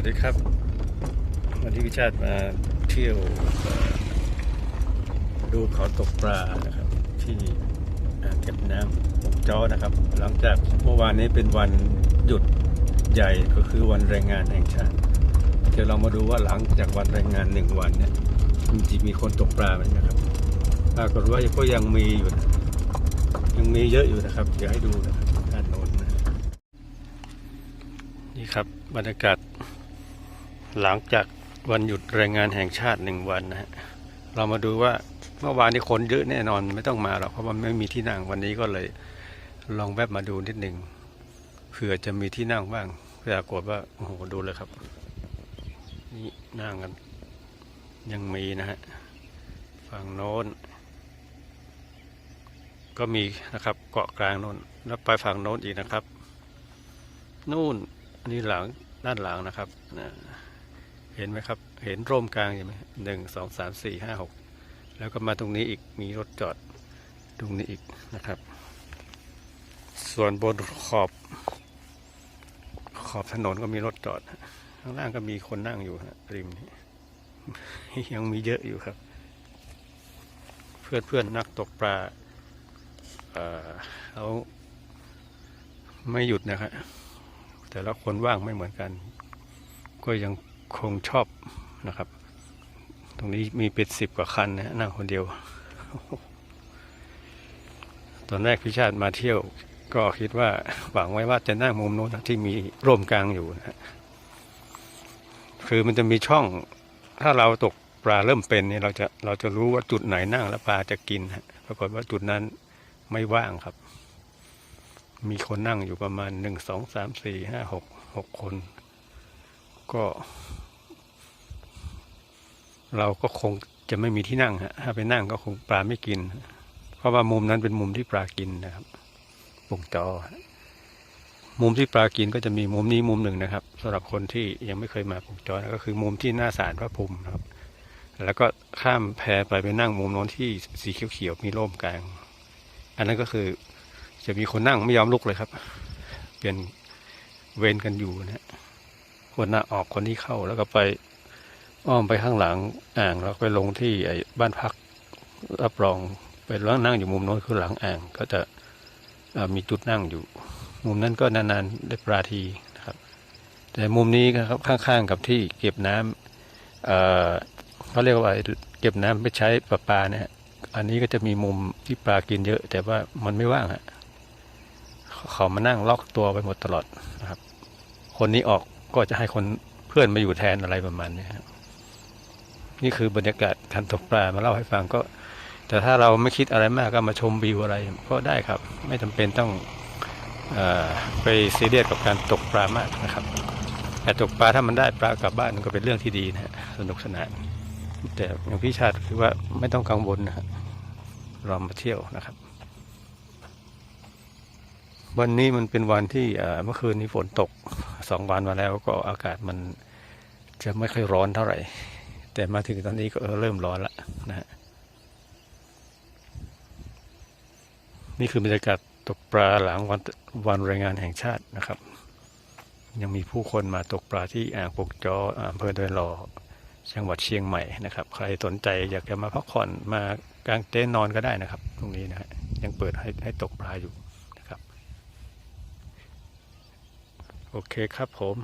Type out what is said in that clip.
วัสดีครับ วันนี้พิชาติมาเที่ยวดูเขาตกปลานะครับ ที่เก็บน้ำปุกจ้อนะครับ หลังจากเมื่อวานนี้เป็นวันหยุดใหญ่ก็คือวันแรงงานแห่งชาติเดี๋ยวเรามาดูว่าหลังจากวันแรงงานหนึ่งวันเนี่ยมันจะมีคนตกปลาไหมนะครับปรากฏว่าก็ยังมีอยู่นะยังมีเยอะอยู่นะครับ เดี๋ยวให้ดูนะครับด้านโน้นนะนี่ครับบรรยากาศ หลังจากวันหยุดแรงงานแห่งชาติหนึ่งวันนะฮะเรามาดูว่าเมื่อวานนี้คนเยอะแน่นอนไม่ต้องมาหรอกเพราะว่าไม่มีที่นั่งวันนี้ก็เลยลองแวบมาดูนิดหนึ่งเผื่อจะมีที่นั่งบ้างปรากฏว่าโอ้โหดูเลยครับนี่นั่งกันยังมีนะฮะฝั่งโน้น ก็มีนะครับเกาะกลางโน้นแล้วไปฝั่งโน้นอีกนะครับ นู่นนนี้หลังด้านหลังนะครับนะ เห็นไหมครับ เห็นร่มกลางอยู่ไหมหนึ่งสองสามสี่ห้าหกแล้วก็มาตรงนี้อีกมีรถจอดตรงนี้อีกนะครับ ส่วนบนขอบ ขอบถนนก็มีรถจอด ข้างล่างก็มีคนนั่งอยู่ฮะริมนี้ยังมีเยอะอยู่ครับ เพื่อนเพื่อนนักตกปลาเขาไม่หยุดนะครับแต่ละคนว่างไม่เหมือนกัน ก็ยัง คงชอบนะครับ ตรงนี้มีเป็นสิบกว่าคันนะนั่งคนเดียว ตอนแรกพิชาติมาเที่ยวก็คิดว่าหวังไว้ว่าจะนั่งมุมโน้นที่มีร่มกลางอยู่นะฮะคือมันจะมีช่อง ถ้าเราตกปลาเริ่มเป็นเนี่ยเราจะเราจะรู้ว่าจุดไหนนั่งแล้วปลาจะกินฮะปรากฏว่าจุดนั้นไม่ว่างครับ มีคนนั่งอยู่ประมาณหนึ่งสองสามสี่ห้าหกหกคน ก็ เราก็คงจะไม่มีที่นั่งฮะถ้าไปนั่งก็คงปลาไม่กิน เพราะว่ามุมนั้นเป็นมุมที่ปลากินนะครับปุ่งจอฮะมุมที่ปลากินก็จะมีมุมนี้มุมหนึ่งนะครับสำหรับคนที่ยังไม่เคยมาปุ่งจอนะก็คือมุมที่หน้าศาลพระภูมินะครับ แล้วก็ข้ามแพไปไปนั่งมุมโน้นที่สีเขียวๆมีร่มกลาง อันนั้นก็คือจะมีคนนั่งไม่ยอมลุกเลยครับ เปลี่ยนเวรกันอยู่นะฮะคนหน้าออกคนที่เข้าแล้วก็ไป อ้อมไปข้างหลังอ่างแล้วไปลงที่ไอ้บ้านพักรับรองไปแล้วนั่งอยู่มุมโน้นคือหลังอ่างก็จะมีจุดนั่งอยู่ มุมนั้นก็นานๆได้ปลาทีนะครับ แต่มุมนี้ครับข้างๆกับที่เก็บน้ำเอ่อเขาเรียกว่าเก็บน้ำไปใช้ประปาเนี่ยอันนี้ก็จะมีมุมที่ปลากินเยอะ แต่ว่ามันไม่ว่างฮะเขามานั่งล็อกตัวไปหมดตลอดนะครับ คนนี้ออกก็จะให้คนเพื่อนมาอยู่แทนอะไรประมาณนี้ครับ นี่คือบรรยากาศการตกปลามาเล่าให้ฟังก็ แต่ถ้าเราไม่คิดอะไรมากก็มาชมวิวอะไรก็ได้ครับ ไม่จำเป็นต้องอไปซีเรียสกับการตกปลามากนะครับแต่ตกปลาถ้ามันได้ปลากลับบ้านก็เป็นเรื่องที่ดีนะฮะสนุกสนาน แต่อย่างพี่ชาติคือว่าไม่ต้องกังวลนะครับเรามาเที่ยวนะครับ วันนี้มันเป็นวันที่เมื่อคืนนี้ฝนตกสองวันมาแล้วก็อากาศมันจะไม่ค่อยร้อนเท่าไหร่ แต่มาถึงตอนนี้ก็เริ่มร้อนละนะฮะนี่คือบรรยากาศตกปลาหลังวันวันแรงงานแห่งชาตินะครับ ยังมีผู้คนมาตกปลาที่อ่างปกจออำเภอเดินรอจังหวัดเชียงใหม่นะครับ ใครสนใจอยากจะมาพักผ่อนมากางเต็นท์นอนก็ได้นะครับ ตรงนี้นะฮะยังเปิดให้ให้ตกปลาอยู่นะครับ โอเคครับผม